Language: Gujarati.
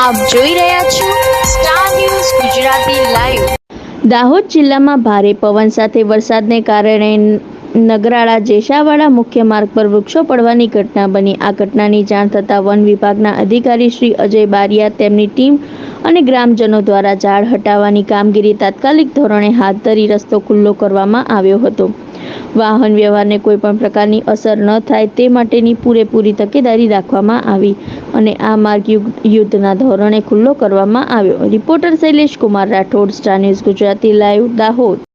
આપ જોઈ રહ્યા છો Star News Gujarati live Dahod જિલ્લામાં ભારે પવન સાથે વરસાદને કારણે નગરાળા જેશાવાડા મુખ્ય માર્ગ પર વૃક્ષો પડવાની ઘટના બની. આ ઘટનાની જાણ થતાં વન વિભાગના અધિકારી શ્રી અજય બારિયા, તેમની ટીમ અને ગ્રામજનો દ્વારા ઝાડ હટાવવાની કામગીરી તાત્કાલિક ધોરણે હાથ ધરી રસ્તો ખુલ્લો કરવામાં આવ્યો હતો. વાહન વ્યવહારને કોઈ પણ પ્રકારની અસર ન થાય તે માટેની પૂરેપૂરી તકેદારી રાખવામાં આવી અને આ માર્ગ યુદ્ધના ધોરણે ખુલ્લો કરવામાં આવ્યો. Reporter Shailesh Kumar Rathod, Star News Gujarati, live Dahod.